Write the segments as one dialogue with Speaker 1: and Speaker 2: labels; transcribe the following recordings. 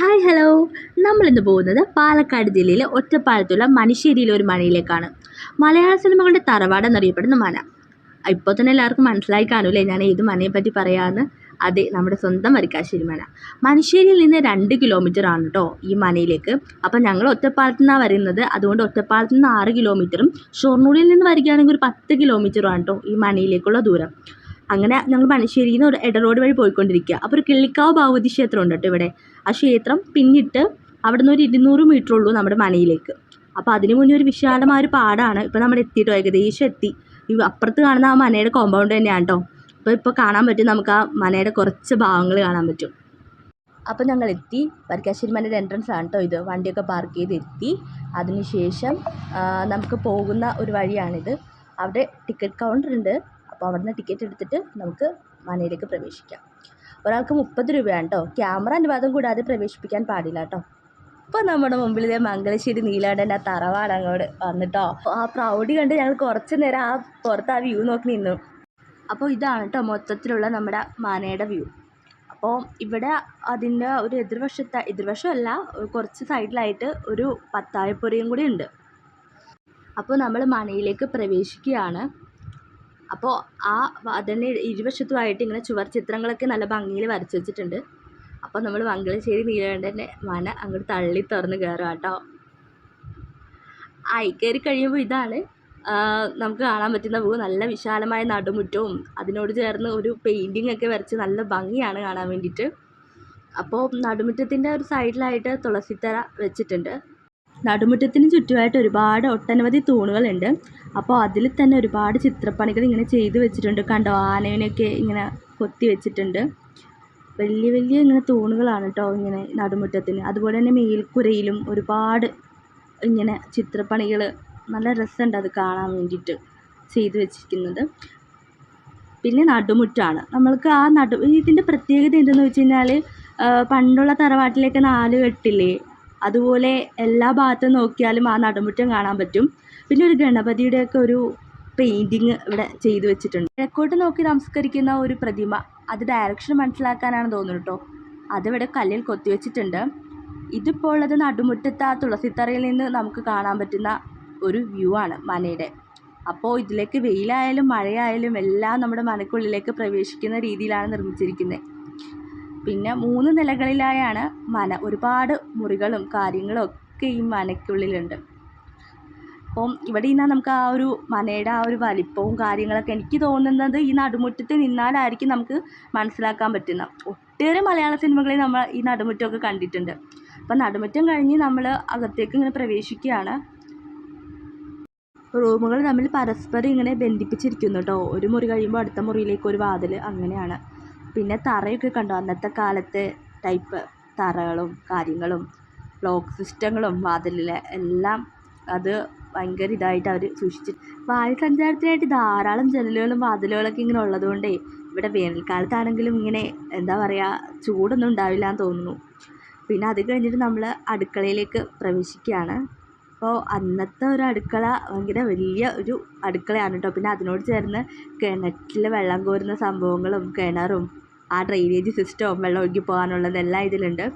Speaker 1: Hi hello നമ്മളിന്ന് പോകുന്നത് പാലക്കാട് ജില്ലയിലെ ഒറ്റപ്പാലത്തുള്ള മണിശ്ശേരിയിലെ ഒരു മനയിലേക്കാണ് മലയാള സിനിമകളുടെ തറവാട് എന്നറിയപ്പെടുന്ന മന ഇപ്പോൾ തന്നെ എല്ലാവർക്കും മനസ്സിലായി കാണൂലേ ഞാൻ ഏത് മനയെ പറ്റി പറയാമെന്ന് അതെ നമ്മുടെ സ്വന്തം വരിക്കാശ്ശേരി മന മനുഷ്യരിൽ നിന്ന് രണ്ട് കിലോമീറ്റർ ആണ് കേട്ടോ ഈ മനയിലേക്ക് അപ്പം ഞങ്ങൾ ഒറ്റപ്പാലത്തു നിന്നാണ് വരുന്നത്. അതുകൊണ്ട് ഒറ്റപ്പാലത്ത് നിന്ന് ആറ് കിലോമീറ്ററും ഷൊർണൂരിൽ നിന്ന് വരികയാണെങ്കിൽ ഒരു പത്ത് കിലോമീറ്ററും ആണ് കേട്ടോ ഈ മനയിലേക്കുള്ള ദൂരം. അങ്ങനെ ഞങ്ങൾ മണശ്ശേരിയിൽ നിന്ന് ഒരു ഇട റോഡ് വഴി പോയിക്കൊണ്ടിരിക്കുക. അപ്പോൾ ഒരു കിള്ളിക്കാവ് ഭഗവതി ക്ഷേത്രം ഉണ്ട് കേട്ടോ ഇവിടെ. ആ ക്ഷേത്രം പിന്നിട്ട് അവിടെ നിന്ന് ഒരു ഇരുന്നൂറ് മീറ്റർ ഉള്ളൂ നമ്മുടെ മനയിലേക്ക്. അപ്പോൾ അതിന് മുന്നേ ഒരു വിശാലമായ ഒരു പാടാണ്. ഇപ്പോൾ നമ്മൾ എത്തിയിട്ടോ? ഏകദേശം എത്തി. അപ്പുറത്ത് കാണുന്ന ആ മനയുടെ കോമ്പൗണ്ട് തന്നെയാണ് കേട്ടോ. അപ്പോൾ ഇപ്പോൾ കാണാൻ പറ്റും നമുക്ക് ആ മനയുടെ കുറച്ച് ഭാഗങ്ങൾ കാണാൻ പറ്റും. അപ്പോൾ ഞങ്ങൾ എത്തി. വരിക്കാശ്ശേരി മനയുടെ എൻട്രൻസ് ആണ് കേട്ടോ ഇത്. വണ്ടിയൊക്കെ പാർക്ക് ചെയ്ത് എത്തി അതിനുശേഷം നമുക്ക് പോകുന്ന ഒരു വഴിയാണിത്. അവിടെ ടിക്കറ്റ് കൗണ്ടർ ഉണ്ട്. അപ്പോൾ അവിടെ നിന്ന് ടിക്കറ്റ് എടുത്തിട്ട് നമുക്ക് മനയിലേക്ക് പ്രവേശിക്കാം. ഒരാൾക്ക് മുപ്പത് രൂപയാണ് കേട്ടോ ക്യാമറ അനുവാദം കൂടാതെ പ്രവേശിപ്പിക്കാൻ പാടില്ല കേട്ടോ ഇപ്പോൾ നമ്മുടെ മുമ്പിൽ മംഗലശ്ശേരി നീലാണ്ടന്റെ ആ തറവാട് അങ്ങോട്ട് വന്നിട്ടോ. ആ പ്രൗഡി കണ്ട് ഞങ്ങൾ കുറച്ച് നേരം ആ പുറത്ത് ആ വ്യൂ നോക്കി നിന്നു. അപ്പോൾ ഇതാണ് കേട്ടോ മൊത്തത്തിലുള്ള നമ്മുടെ മനയുടെ വ്യൂ അപ്പോൾ ഇവിടെ അതിന്റെ ഒരു എതിർവശത്തെ എതിർവശമല്ല കുറച്ച് സൈഡിലായിട്ട് ഒരു പത്തായപ്പുരയും കൂടി ഉണ്ട്. അപ്പോൾ നമ്മൾ മനയിലേക്ക് പ്രവേശിക്കുകയാണ്. അപ്പോൾ ആ അതിന് ഇരുവശത്തുമായിട്ട് ഇങ്ങനെ ചുവർ ചിത്രങ്ങളൊക്കെ നല്ല ഭംഗിയിൽ വരച്ച് വെച്ചിട്ടുണ്ട്. അപ്പോൾ നമ്മൾ മംഗലശ്ശേരി നീലകണ്ഠന്റെ മന അങ്ങോട്ട് തള്ളി തുറന്ന് കയറുക കേട്ടോ. ആയി കയറി കഴിയുമ്പോൾ ഇതാണ് നമുക്ക് കാണാൻ പറ്റുന്ന പൂ നല്ല വിശാലമായ നടുമുറ്റവും അതിനോട് ചേർന്ന് ഒരു പെയിന്റിംഗ് ഒക്കെ വരച്ച് നല്ല ഭംഗിയാണ് കാണാൻ വേണ്ടിയിട്ട്. അപ്പോൾ നടുമുറ്റത്തിന്റെ ഒരു സൈഡിലായിട്ട് തുളസിത്തറ വെച്ചിട്ടുണ്ട്. നടുമുറ്റത്തിന് ചുറ്റുമായിട്ട് ഒരുപാട് ഒട്ടനവധി തൂണുകളുണ്ട്. അപ്പോൾ അതിൽ തന്നെ ഒരുപാട് ചിത്രപ്പണികൾ ഇങ്ങനെ ചെയ്തു വെച്ചിട്ടുണ്ട്. കണ്ടോ? ആനേനെയൊക്കെ ഇങ്ങനെ കൊത്തി വെച്ചിട്ടുണ്ട്. വലിയ വലിയ ഇങ്ങനെ തൂണുകളാണ് കേട്ടോ ഇങ്ങനെ നടുമുറ്റത്തിന്. അതുപോലെ തന്നെ മേൽക്കുരയിലും ഒരുപാട് ഇങ്ങനെ ചിത്രപ്പണികൾ നല്ല രസമുണ്ട് അത് കാണാൻ വേണ്ടിയിട്ട് ചെയ്തു വെച്ചിരിക്കുന്നത്. പിന്നെ നടുമുറ്റാണ്. നമ്മൾക്ക് ആ നടു ഇതിന്റെ പ്രത്യേകത എന്തെന്ന് വെച്ച് കഴിഞ്ഞാൽ പണ്ടുള്ള തറവാട്ടിലേക്ക് നാല് കെട്ടില്ലേ? അതുപോലെ എല്ലാ ഭാഗത്തും നോക്കിയാലും ആ നടുമുറ്റം കാണാൻ പറ്റും. പിന്നെ ഒരു ഗണപതിയുടെയൊക്കെ ഒരു പെയിന്റിങ് ഇവിടെ ചെയ്തു വെച്ചിട്ടുണ്ട്. കിഴക്കോട്ട് നോക്കി നമസ്കരിക്കുന്ന ഒരു പ്രതിമ. അത് ഡയറക്ഷൻ മനസ്സിലാക്കാനാണ് തോന്നുന്നത് കേട്ടോ. അതിവിടെ കല്ലിൽ കൊത്തിവെച്ചിട്ടുണ്ട് ഇതിപ്പോൾ ഉള്ളത് നടുമുറ്റത്ത് ആ തുളസിത്തറയിൽ നിന്ന് നമുക്ക് കാണാൻ പറ്റുന്ന ഒരു വ്യൂ ആണ് മനയുടെ. അപ്പോൾ ഇതിലേക്ക് വെയിലായാലും മഴയായാലും എല്ലാം നമ്മുടെ മനക്കുള്ളിലേക്ക് പ്രവേശിക്കുന്ന രീതിയിലാണ് നിർമ്മിച്ചിരിക്കുന്നത്. പിന്നെ മൂന്ന് നിലകളിലായാണ് മന ഒരുപാട് മുറികളും കാര്യങ്ങളും ഒക്കെ ഈ മനയ്ക്കുള്ളിലുണ്ട് അപ്പം ഇവിടെ നിന്നാൽ നമുക്ക് ആ ഒരു മനയുടെ ആ ഒരു വലിപ്പവും കാര്യങ്ങളൊക്കെ എനിക്ക് തോന്നുന്നത് ഈ നടുമുറ്റത്ത് നിന്നാലായിരിക്കും നമുക്ക് മനസ്സിലാക്കാൻ പറ്റുന്ന. ഒട്ടേറെ മലയാള സിനിമകളിൽ നമ്മൾ ഈ നടുമുറ്റമൊക്കെ കണ്ടിട്ടുണ്ട്. അപ്പം നടുമുറ്റം കഴിഞ്ഞ് നമ്മൾ അകത്തേക്ക് ഇങ്ങനെ പ്രവേശിക്കുകയാണ്. റൂമുകൾ തമ്മിൽ പരസ്പരം ഇങ്ങനെ ബന്ധിപ്പിച്ചിരിക്കുന്നു കേട്ടോ. ഒരു മുറി കഴിയുമ്പോൾ അടുത്ത മുറിയിലേക്ക് ഒരു വാതിൽ അങ്ങനെയാണ്. പിന്നെ തറയൊക്കെ കണ്ടോ? അന്നത്തെ കാലത്തെ ടൈപ്പ് തറകളും കാര്യങ്ങളും ലോക്ക് സിസ്റ്റങ്ങളും വാതിലിലെ എല്ലാം അത് ഭയങ്കര ഇതായിട്ട് അവർ സൂക്ഷിച്ചു. വായുസഞ്ചാരത്തിനായിട്ട് ധാരാളം ജനലുകളും വാതിലുകളൊക്കെ ഇങ്ങനെ ഉള്ളതുകൊണ്ടേ ഇവിടെ വേനൽക്കാലത്താണെങ്കിലും ഇങ്ങനെ എന്താ പറയുക ചൂടൊന്നും ഉണ്ടാവില്ല എന്ന് തോന്നുന്നു. പിന്നെ അത് കഴിഞ്ഞിട്ട് നമ്മൾ അടുക്കളയിലേക്ക് പ്രവേശിക്കുകയാണ്. അപ്പോൾ അന്നത്തെ ഒരു അടുക്കള ഭയങ്കര വലിയ ഒരു അടുക്കളയാണ് കേട്ടോ പിന്നെ അതിനോട് ചേർന്ന് കിണറ്റിൽ വെള്ളം കോരുന്ന സംഭവങ്ങളും കിണറും ആ ഡ്രെയിനേജ് സിസ്റ്റവും വെള്ളം ഒഴുകി പോകാനുള്ളതെല്ലാം ഇതിലുണ്ട്.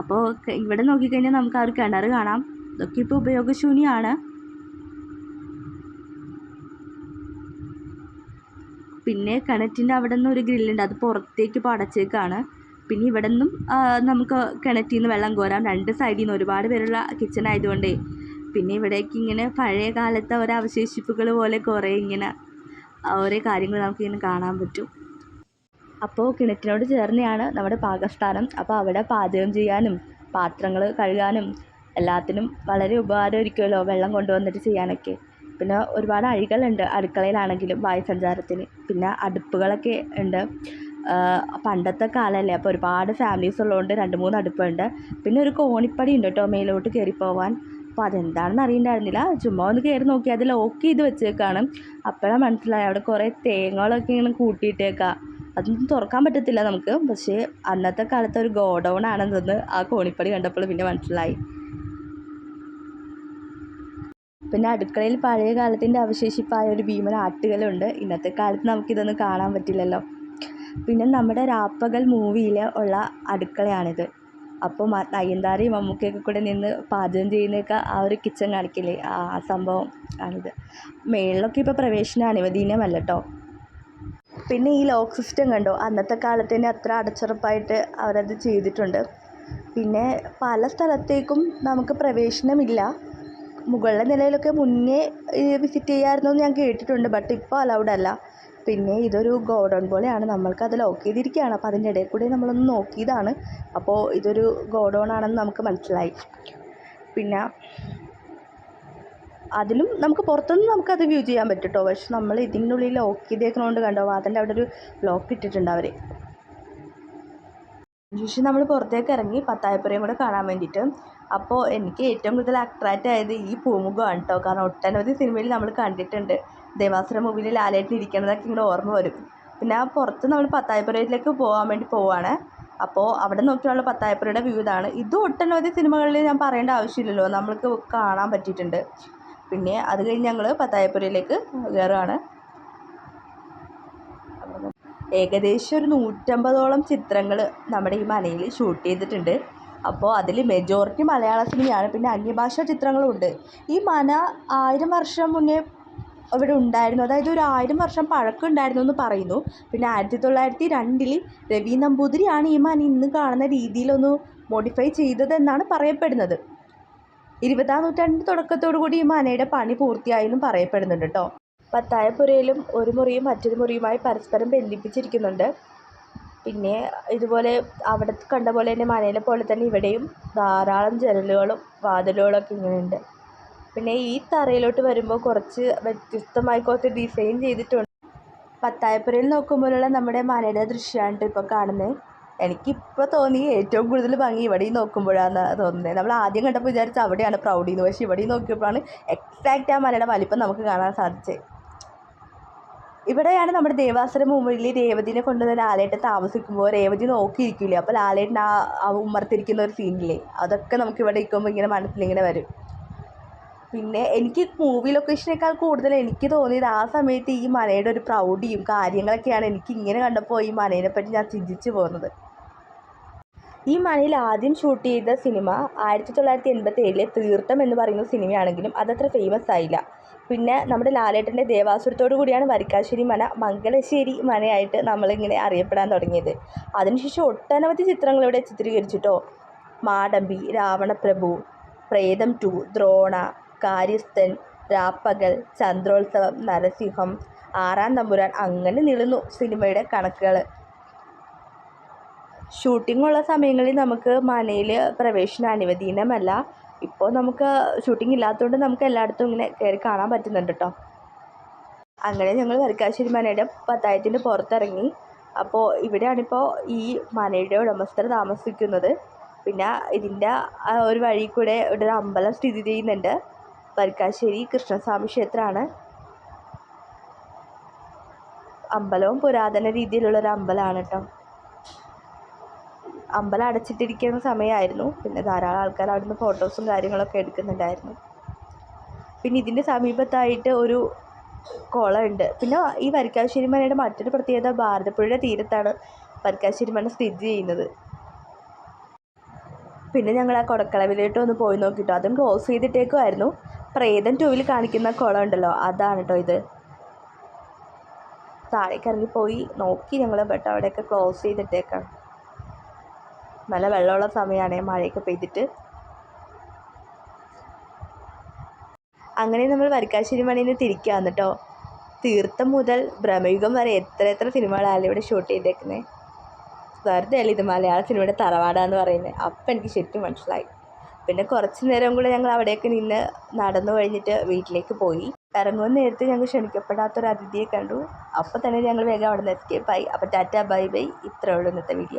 Speaker 1: അപ്പോൾ ഇവിടെ നോക്കിക്കഴിഞ്ഞാൽ നമുക്ക് ആ ഒരു കിണർ കാണാം. ഇതൊക്കെ ഇപ്പോൾ ഉപയോഗശൂന്യമാണ്. പിന്നെ കിണറ്റിന്റെ അവിടെ നിന്ന് ഒരു ഗ്രില്ലുണ്ട്. അത് പുറത്തേക്ക് ഇപ്പോൾ അടച്ചേക്കാണ്. പിന്നെ ഇവിടെ നിന്നും നമുക്ക് കിണറ്റിൽ നിന്ന് വെള്ളം കോരാം. രണ്ട് സൈഡിൽ നിന്ന് ഒരുപാട് പേരുള്ള കിച്ചൺ ആയതുകൊണ്ടേ പിന്നെ ഇവിടേക്ക് ഇങ്ങനെ പഴയ കാലത്തെ ഓരോ അവശേഷിപ്പുകൾ പോലെ കുറേ ഇങ്ങനെ ഓരോ കാര്യങ്ങൾ നമുക്കിങ്ങനെ കാണാൻ പറ്റും. അപ്പോൾ കിണറ്റിനോട് ചേർന്നെയാണ് നമ്മുടെ പാകസ്ഥാനം. അപ്പോൾ അവിടെ പാചകം ചെയ്യാനും പാത്രങ്ങൾ കഴുകാനും എല്ലാത്തിനും വളരെ ഉപകാരമായിരിക്കുമല്ലോ വെള്ളം കൊണ്ടുവന്നിട്ട് ചെയ്യാനൊക്കെ. പിന്നെ ഒരുപാട് അഴികളുണ്ട് അടുക്കളയിലാണെങ്കിലും വായുസഞ്ചാരത്തിന് പിന്നെ അടുപ്പുകളൊക്കെ ഉണ്ട്. പണ്ടത്തെ കാലമല്ലേ അപ്പോൾ ഒരുപാട് ഫാമിലീസ് ഉള്ളതുകൊണ്ട് രണ്ട് മൂന്ന് അടുപ്പുണ്ട്. പിന്നെ ഒരു കോണിപ്പടി ഉണ്ട് കേട്ടോ മേലോട്ട് കയറി പോവാൻ അപ്പോൾ അതെന്താണെന്ന് അറിയണ്ടായിരുന്നില്ല. ചുമ്മാ ഒന്ന് കയറി നോക്കി. അത് ലോക്ക് ചെയ്ത് വെച്ചേക്കാണ്. അപ്പോഴാണ് മനസ്സിലായി. അവിടെ കുറേ തേങ്ങകളൊക്കെ ഇങ്ങനെ കൂട്ടിയിട്ടേക്കാം. അതൊന്നും തുറക്കാൻ പറ്റത്തില്ല നമുക്ക്. പക്ഷേ അന്നത്തെ കാലത്തെ ഒരു ഗോഡൗൺ ആണെന്ന് ആ കോണിപ്പടി കണ്ടപ്പോൾ പിന്നെ മനസ്സിലായി. പിന്നെ അടുക്കളയിൽ പഴയ കാലത്തിന്റെ അവശേഷിപ്പായ ഒരു ഭീമൻ ആട്ടുകലുണ്ട് ഇന്നത്തെ കാലത്ത് നമുക്കിതൊന്നും കാണാൻ പറ്റില്ലല്ലോ. പിന്നെ നമ്മുടെ രാപ്പകൽ മൂവിയിൽ ഉള്ള അടുക്കളയാണിത്. അപ്പോൾ നയൻതാരയും മമ്മൂക്കയൊക്കെ കൂടെ നിന്ന് പാചകം ചെയ്യുന്നതൊക്കെ ആ ഒരു കിച്ചൺ കാണിക്കില്ലേ? ആ സംഭവം ആണിത്. മേളിലൊക്കെ ഇപ്പോൾ പ്രവേശനം അനുവദനീയമല്ല കേട്ടോ പിന്നെ ഈ ലോക്ക് സിസ്റ്റം കണ്ടോ? അന്നത്തെ കാലത്ത് തന്നെ അത്ര അടച്ചുറപ്പായിട്ട് അവരത് ചെയ്തിട്ടുണ്ട്. പിന്നെ പല സ്ഥലത്തേക്കും നമുക്ക് പ്രവേശനമില്ല. മുകളിലെ നിലയിലൊക്കെ മുന്നേ വിസിറ്റ് ചെയ്യാമായിരുന്നു എന്ന് ഞാൻ കേട്ടിട്ടുണ്ട്. ബട്ട് ഇപ്പോൾ അലൗഡ് അല്ല. പിന്നെ ഇതൊരു ഗോഡൗൺ പോലെയാണ്. നമ്മൾക്ക് അത് ലോക്ക് ചെയ്തിരിക്കുകയാണ്. അപ്പോൾ അതിന്റെ ഇടയിൽ കൂടി നമ്മളൊന്ന് നോക്കിയതാണ്. അപ്പോൾ ഇതൊരു ഗോഡൗൺ ആണെന്ന് നമുക്ക് മനസ്സിലായി. പിന്നെ അതിലും നമുക്ക് പുറത്തുനിന്ന് നമുക്കത് വ്യൂ ചെയ്യാൻ പറ്റും കേട്ടോ പക്ഷെ നമ്മൾ ഇതിന്റെ ഉള്ളിൽ ലോക്ക് ചെയ്തേക്കുന്നതുകൊണ്ട് കണ്ടോ അതിന്റെ അവിടെ ഒരു ലോക്ക് ഇട്ടിട്ടുണ്ട് അവർ ശേഷം നമ്മൾ പുറത്തേക്ക് ഇറങ്ങി പത്തായപ്പുരയും കൂടെ കാണാൻ വേണ്ടിയിട്ട്. അപ്പോൾ എനിക്ക് ഏറ്റവും കൂടുതൽ അട്രാക്റ്റ് ആയത് ഈ പൂമുഖമാണ് കേട്ടോ. കാരണം ഒട്ടനവധി സിനിമയിൽ നമ്മൾ കണ്ടിട്ടുണ്ട്. ദേവാസുര മൂവിയിൽ ഇരിക്കണതൊക്കെ ഇങ്ങനെ ഓർമ്മ വരും. പിന്നെ ആ പുറത്ത് നമ്മൾ പത്തായപ്പുരയിലേക്ക് പോകാൻ വേണ്ടി പോവാണ്. അപ്പോൾ അവിടെ നോക്കിയുള്ള പത്തായപ്പുരയുടെ വ്യൂ ഇതാണ്. ഇത് ഒട്ടനവധി സിനിമകളിൽ ഞാൻ പറയേണ്ട ആവശ്യമില്ലല്ലോ. നമ്മൾക്ക് കാണാൻ പറ്റിയിട്ടുണ്ട്. പിന്നെ അത് കഴിഞ്ഞ് ഞങ്ങൾ പത്തായപ്പുരയിലേക്ക് കയറുകയാണ് ഏകദേശം ഒരു നൂറ്റമ്പതോളം ചിത്രങ്ങൾ നമ്മുടെ ഈ മലയിൽ ഷൂട്ട് ചെയ്തിട്ടുണ്ട്. അപ്പോൾ അതിൽ മെജോറിറ്റി മലയാള സിനിമയാണ്. പിന്നെ അന്യഭാഷാ ചിത്രങ്ങളും ഉണ്ട് ഈ മന ആയിരം വർഷം മുന്നേ ഇവിടെ ഉണ്ടായിരുന്നു. അതായത് ഒരു ആയിരം വർഷം പഴക്കം ഉണ്ടായിരുന്നു എന്ന് പറയുന്നു. പിന്നെ ആയിരത്തി തൊള്ളായിരത്തി രണ്ടിൽ രവി നമ്പൂതിരിയാണ് ഈ മന ഇന്ന് കാണുന്ന രീതിയിലൊന്ന് മോഡിഫൈ ചെയ്തതെന്നാണ് പറയപ്പെടുന്നത്. ഇരുപതാം നൂറ്റാണ്ടിന്റെ തുടക്കത്തോടു കൂടി ഈ മനയുടെ പണി പൂർത്തിയായെന്നും പറയപ്പെടുന്നുണ്ട് കേട്ടോ. പത്തായപ്പുരയിലും ഒരു മുറിയും മറ്റൊരു മുറിയുമായി പരസ്പരം ബന്ധിപ്പിച്ചിരിക്കുന്നുണ്ട്. പിന്നെ ഇതുപോലെ അവിടെ കണ്ട പോലെ തന്നെ മനയിലെ പോലെ തന്നെ ഇവിടെയും ധാരാളം ജനലുകളും വാതിലുകളൊക്കെ ഇങ്ങനെയുണ്ട്. പിന്നെ ഈ തറയിലോട്ട് വരുമ്പോൾ കുറച്ച് വ്യത്യസ്തമായി കുറച്ച് ഡിസൈൻ ചെയ്തിട്ടുണ്ട്. പത്തായപ്പുരയിൽ നോക്കുമ്പോഴുള്ള നമ്മുടെ മനയുടെ ദൃശ്യമാണ് ഇപ്പോൾ കാണുന്നത്. എനിക്കിപ്പോൾ തോന്നി ഏറ്റവും കൂടുതൽ ഭംഗി ഇവിടെയും നോക്കുമ്പോഴാണ് തോന്നുന്നത്. നമ്മൾ ആദ്യം കണ്ടപ്പോൾ വിചാരിച്ച അവിടെയാണ് പ്രൗഢി എന്ന്. പക്ഷേ ഇവിടെയും നോക്കിയപ്പോഴാണ് എക്സാക്റ്റ് ആ മലയുടെ വലിപ്പം നമുക്ക് കാണാൻ സാധിച്ചത്. ഇവിടെയാണ് നമ്മുടെ ദേവാസുര മുമ്പിൽ രേവതിനെ കൊണ്ടുവന്ന് ലാലേട്ടൻ താമസിക്കുമ്പോൾ രേവതി നോക്കിയിരിക്കില്ലേ? അപ്പോൾ ലാലേട്ടൻ ആ ഉമ്മർത്തിരിക്കുന്ന ഒരു സീനില്ലേ അതൊക്കെ നമുക്ക് ഇവിടെ ഇരിക്കുമ്പോൾ ഇങ്ങനെ മനസ്സിലിങ്ങനെ വരും. പിന്നെ എനിക്ക് മൂവി ലൊക്കേഷനേക്കാൾ കൂടുതൽ എനിക്ക് തോന്നിയത് ആ സമയത്ത് ഈ മലയുടെ ഒരു പ്രൗഢിയും കാര്യങ്ങളൊക്കെയാണ് എനിക്ക് ഇങ്ങനെ കണ്ടപ്പോൾ ഈ മലയെ പറ്റി ഞാൻ ചിന്തിച്ചു പോകുന്നത് ഈ മലയിൽ ആദ്യം ഷൂട്ട് ചെയ്ത സിനിമ ആയിരത്തി തൊള്ളായിരത്തി എൺപത്തി ഏഴിലെ തീർത്ഥം എന്ന് പറയുന്ന സിനിമയാണെങ്കിലും അതത്ര ഫേമസ് ആയില്ല. പിന്നെ നമ്മുടെ ലാലേട്ടന്റെ ദേവാസുരത്തോടു കൂടിയാണ് വരിക്കാശ്ശേരി മന മംഗലശ്ശേരി മനയായിട്ട് നമ്മളിങ്ങനെ അറിയപ്പെടാൻ തുടങ്ങിയത്. അതിനുശേഷം ഒട്ടനവധി ചിത്രങ്ങൾ ഇവിടെ ചിത്രീകരിച്ചിട്ടോ. മാടമ്പി രാവണപ്രഭു പ്രേതം ടു ദ്രോണ കാര്യസ്ഥൻ രാപ്പകൽ ചന്ദ്രോത്സവം നരസിംഹം ആറാം തമ്പുരാൻ അങ്ങനെ നീളുന്നു സിനിമയുടെ കണക്കുകൾ ഷൂട്ടിങ്ങുള്ള സമയങ്ങളിൽ നമുക്ക് മനയിൽ പ്രവേശനം അനുവദീനമല്ല. ഇപ്പോൾ നമുക്ക് ഷൂട്ടിംഗ് ഇല്ലാത്തതുകൊണ്ട് നമുക്ക് എല്ലായിടത്തും ഇങ്ങനെ കയറി കാണാൻ പറ്റുന്നുണ്ട് കേട്ടോ അങ്ങനെ ഞങ്ങൾ വരിക്കാശ്ശേരി മനയുടെ പത്തായത്തിന്റെ പുറത്തിറങ്ങി. അപ്പോൾ ഇവിടെയാണിപ്പോൾ ഈ മനയുടെ ഉടമസ്ഥർ താമസിക്കുന്നത്. പിന്നെ ഇതിന്റെ ഒരു വഴി കൂടെ ഇവിടെ ഒരു അമ്പലം സ്ഥിതി ചെയ്യുന്നുണ്ട്. വരിക്കാശ്ശേരി കൃഷ്ണസ്വാമി ക്ഷേത്രമാണ്. അമ്പലവും പുരാതന രീതിയിലുള്ളൊരു അമ്പലമാണ് കേട്ടോ അമ്പലം അടച്ചിട്ടിരിക്കുന്ന സമയമായിരുന്നു. പിന്നെ ധാരാളം ആൾക്കാർ അവിടുന്ന് ഫോട്ടോസും കാര്യങ്ങളൊക്കെ എടുക്കുന്നുണ്ടായിരുന്നു. പിന്നെ ഇതിന്റെ സമീപത്തായിട്ട് ഒരു കുളമുണ്ട്. പിന്നെ ഈ വരിക്കാശ്ശേരി മലയുടെ മറ്റൊരു പ്രത്യേകത ഭാരതപ്പുഴയുടെ തീരത്താണ് വരിക്കാശ്ശേരി മന സ്ഥിതി ചെയ്യുന്നത്. പിന്നെ ഞങ്ങൾ ആ കൊടക്കളവിലോട്ട് ഒന്ന് പോയി നോക്കിട്ടോ. അതും ക്ലോസ് ചെയ്തിട്ടേക്കുമായിരുന്നു പ്രേതം ടൂവിൽ കാണിക്കുന്ന കുളം ഉണ്ടല്ലോ അതാണ് കേട്ടോ ഇത്. താഴേക്ക് ഇറങ്ങിപ്പോയി നോക്കി ഞങ്ങൾ ബട്ട് അവിടെയൊക്കെ ക്ലോസ് ചെയ്തിട്ടേക്കാം നല്ല വെള്ളമുള്ള സമയമാണ് മഴയൊക്കെ പെയ്തിട്ട്. അങ്ങനെ നമ്മൾ വരിക്കാശ്ശേരി മണിന് തിരിക്കുകയാണ് കേട്ടോ തീർത്ഥം മുതൽ ബ്രഹ്മയുഗം വരെ എത്ര എത്ര സിനിമകളാണ് ഇവിടെ ഷൂട്ട് ചെയ്തേക്കുന്നത് വെറുതെ അല്ല ഇത് മലയാള സിനിമയുടെ തറവാടാന്ന് പറയുന്നത് അപ്പം എനിക്ക് ശരിക്കും മനസ്സിലായി. പിന്നെ കുറച്ച് നേരം കൂടെ ഞങ്ങൾ അവിടെയൊക്കെ നിന്ന് നടന്നു കഴിഞ്ഞിട്ട് വീട്ടിലേക്ക് പോയി. ഇറങ്ങുന്ന നേരത്തെ ഞങ്ങൾ ക്ഷണിക്കപ്പെടാത്തൊരു അതിഥിയെ കണ്ടു. അപ്പോൾ തന്നെ ഞങ്ങൾ വേഗം അവിടെ നിന്ന് എസ്കേപ്പായി അപ്പോൾ ടാറ്റ ബൈ ബൈ. ഇത്രയേ ഉള്ളൂ ഇന്നത്തെ വീഡിയോ